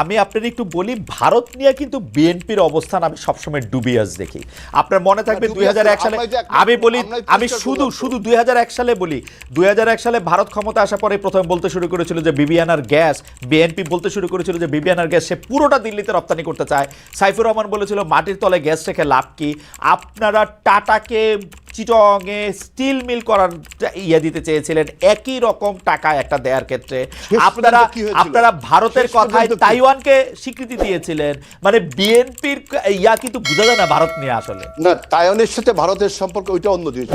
আমি আপনার একটু বলি ভারত নিয়ে কিন্তু বিএনপির অবস্থান আমি সবসময় ডুবিয়ে ডুবিয়াস দেখি। আপনার মনে থাকবে দুই হাজার এক সালে আমি বলি আমি শুধু। শুধু দুই হাজার এক সালে বলি দুই হাজার এক সালে ভারত ক্ষমতা আসার পরে প্রথমে বলতে শুরু করেছিল যে বিবিয়ানার গ্যাস বিএনপি বলতে শুরু করেছিল যে বিবিয়ানার গ্যাস সে পুরোটা দিল্লিতে রপ্তানি করতে চায়। সাইফুর রহমান বলেছিল মাটির তলে গ্যাস রেখে লাভ কি? আপনারা টাটাকে চিটংয়ে স্টিল মিল করার ইয়ে দিতে চেয়েছিলেন। একই রকম টাকা একটা দেওয়ার ক্ষেত্রে। আপনারা আপনারা ভারতের কথায় তাইওয়ানকে স্বীকৃতি দিয়েছিলেন। মানে বিএনপির ইয়া কিন্তু বোঝা যায় না ভারত নিয়ে আসলে। না তাইওয়ানের সাথে ভারতের সম্পর্ক ওইটা অন্য জিনিস।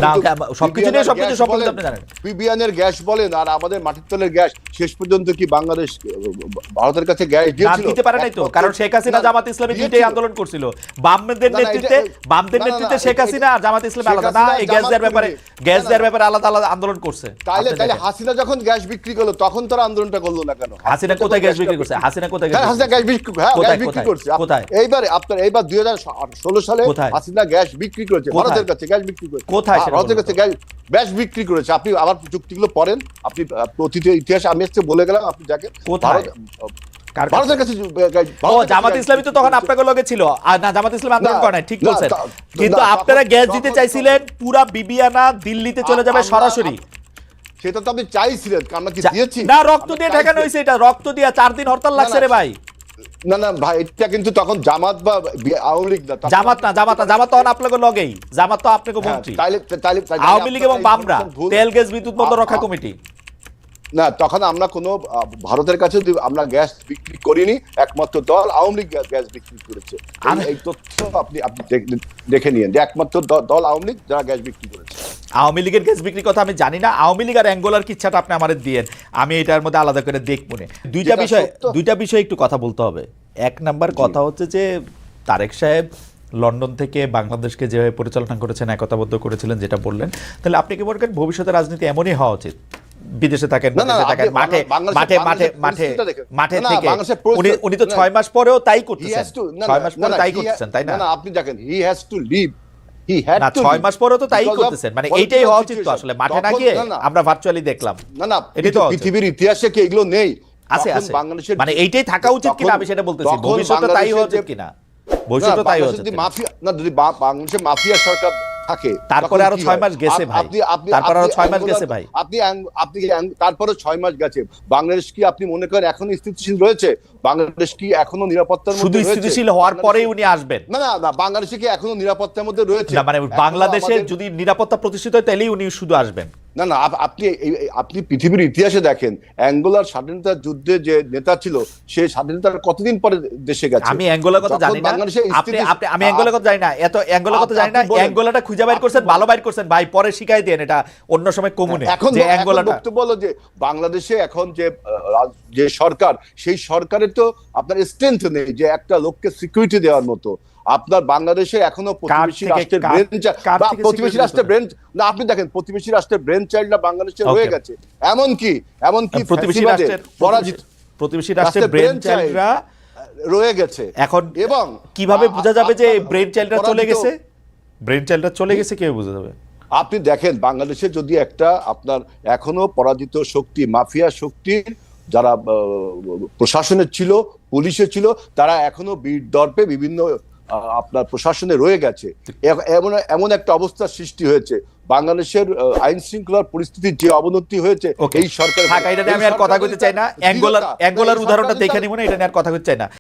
সবকিছু নিয়ে সবকিছু সম্পর্কে আপনি জানেন। বিবিয়ানের গ্যাস বলেন আর আমাদের মাটির তলের গ্যাস শেষ পর্যন্ত কি বাংলাদেশ ভারতের কাছে গ্যাস দিয়েছিল? দিতে পারে নাই তো। কারণ শেখ হাসিনা জামাত ইসলামী দুইটাই আন্দোলন করছিল। বামদের নেতৃত্বে বামদের নেতৃত্বে শেখ হাসিনা আর জামাত ইসলামী আলাদা। এই গ্যাস দেওয়ার ব্যাপারে গ্যাস না, না, দেওয়ার ব্যাপারে আলাদা আলাদা আন্দোলন করছে। তাইলে আপনি তাইলে হাসিনা যখন গ্যাস বিক্রি করল তখন তারা আন্দোলনটা করল না কেন? হাসিনা কোথায় গ্যাস বিক্রি করছে? হাসিনা কোথায় হ্যাঁ, গ্যাস হাসিনা গ্যাস বিক্রি হ্যাঁ গ্যাস বিক্রি করছে। কোথায়? এইবারে আপনার এইবার সালে? হাসিনা গ্যাস বিক্রি করেছে। ভারতের কাছে গ্যাস বিক্রি করেছে। কোথায় ভারতের কাছে গ্যাস বিক্রি করেছে। আপনি আবার চুক্তিগুলো পড়েন। আপনি ইতিহাস আমি আজকে বলে গেলাম আপনি দেখেন। কোথায়? ভারতের কাছে ও জামাত ইসলামী তো তখন আপনাকে লগে ছিল। আর না জামাত ইসলাম আন্দোলন করে ঠিক বলছেন। কিন্তু আপনারা গ্যাস দিতে চাইছিলেন পুরা বিবিয়ানা দিল্লিতে চলে যাবে সরাসরি। সেটা তো আপনি চাইছিলেন আমরা কি দিয়েছি? না রক্ত দিয়ে ঠেকানো হয়েছে এটা রক্ত দিয়ে চার দিন হরতাল লাগছে রে ভাই। না না ভাই এটা কিন্তু তখন জামাত বা আওয়ামী লীগ না জামাত না জামাত না জামাত তখন আপনাকে লগেই জামাত তো আপনাকে হ্যাঁ, মন্ত্রী। আওয়ামী লীগ এবং বামরা তেল গ্যাস বিদ্যুৎ বন্ধ রক্ষা কমিটি। না তখন আমরা কোনো ভারতের কাছে আমরা গ্যাস বিক্রি করিনি একমাত্র দল আওয়ামী লীগ গ্যাস- বিক্রি করেছে। এই- তথ্য আপনি আপনি দেখ- নিন যে একমাত্র দল আওয়ামী লীগ যারা গ্যাস বিক্রি করেছে। আওয়ামী লীগের গ্যাস বিক্রির কথা আমি জানি না আওয়ামী লীগ আর অ্যাঙ্গোলার কি ইচ্ছাটা আপনি আমাদের দিয়েন আমি এটার মধ্যে আলাদা করে দেখব না দুইটা বিষয় দুইটা বিষয় একটু কথা বলতে হবে। এক নাম্বার কথা হচ্ছে যে তারেক সাহেব লন্ডন থেকে বাংলাদেশকে যেভাবে পরিচালনা করেছেন একতাবদ্ধ করেছিলেন যেটা বললেন তাহলে আপনি কি মনে করেন ভবিষ্যতে রাজনীতি এমনই হওয়া উচিত? বিদেশে থাকেন মাঠে মাঠে মাঠে মাঠে মাঠে থেকে উনি উনি তো মাস পরেও তাই করতেছেন। মাস পরে তাই করতেছেন তাই না না? আপনি দেখেন he has to leave he had না টু ছয় মাস পরেও তো তাই করতেছেন। মানে এইটাই হওয়া উচিত তো আসলে মাঠে না গিয়ে আমরা ভার্চুয়ালি দেখলাম। না না এটাই তো পৃথিবীর ইতিহাসে কি এগুলো নেই? আছে আছে। বাংলাদেশের মানে এইটাই থাকা উচিত কিনা আমি সেটা বলতেছি। ভবিষ্যতে তাই হওয়া উচিত কিনা? ভবিষ্যতে তাই হওয়া উচিত যদি মাফিয়া না যদি বাংলাদেশে মাফিয়া সরকার থাকে তারপরে আরও ছয় মাস গেছে ভাই। আপনি আপনি তারপরে আরও আপনি ছয় মাস আঙ্গুলার- গেছে ভাই। আপনি আপনি তারপরে ছয় মাস গেছে বাংলাদেশ কি আপনি মনে করেন এখন স্থিতিশীল রয়েছে বাংলাদেশ কি এখনও নিরাপত্তার মধ্যে স্থিতিশীল হওয়ার পরেই উনি আসবেন। না না না বাংলাদেশে কি এখনও নিরাপত্তার মধ্যে রয়েছে? না মানে যদি নিরাপত্তা প্রতিষ্ঠিত হয় তাহলেই উনি শুধু আসবেন। না না আপনি আপনি পৃথিবীর ইতিহাসে দেখেন অ্যাঙ্গোলার স্বাধীনতা যুদ্ধে যে নেতা ছিল সেই স্বাধীনতার কতদিন পরে দেশে গেছে? আমি অ্যাঙ্গোলার কথা জানি না। আপনি আপনি আমি অ্যাঙ্গোলার কথা জানি না। এত অ্যাঙ্গোলার কথা জানি না। অ্যাঙ্গোলাটা খুঁজে বাইর করছেন ভালো বাইর করছেন। ভাই পরে শিখাই দেন এটা অন্য সময় কমুনে। এখন যে অ্যাঙ্গোলাটা বক্তব্য হলো যে বাংলাদেশে এখন যে যে সরকার সেই সরকারের তো আপনার স্ট্রেংথ নেই যে একটা লোককে সিকিউরিটি দেওয়ার মতো। আপনার বাংলাদেশে এখনও প্রতিবেশী রাষ্ট্রের ব্রেন প্রতিবেশী রাষ্ট্রের ব্রেন না আপনি দেখেন প্রতিবেশী রাষ্ট্রের ব্রেন চাইল্ডরা বাংলাদেশে Okay. রয়ে গেছে। এমন কি এমন কি প্রতিবেশী রাষ্ট্রের পরাজিত প্রতিবেশী রাষ্ট্রের ব্রেন চাইল্ডরা রয়ে গেছে। এখন এবং কীভাবে বোঝা যাবে যে ব্রেন চাইল্ডরা চলে গেছে? ব্রেন চাইল্ডরা চলে গেছে কীভাবে বোঝা যাবে? আপনি দেখেন বাংলাদেশে যদি একটা আপনার এখনও পরাজিত শক্তি মাফিয়া শক্তির যারা প্রশাসনে প্রশাসনের ছিল পুলিশে ছিল তারা এখনও বীর দর্পে বিভিন্ন আপনার প্রশাসনে রয়ে গেছে। এমন এমন একটা অবস্থার সৃষ্টি হয়েছে। বাংলাদেশের আইন শৃঙ্খলার পরিস্থিতির যে অবনতি হয়েছে. এই সরকার আমি আর কথা কইতে চাই না। অ্যাঙ্গোলার অ্যাঙ্গোলার উদাহরণটা দেখে নিব না এটা নিয়ে আর কথা কইতে চাই না।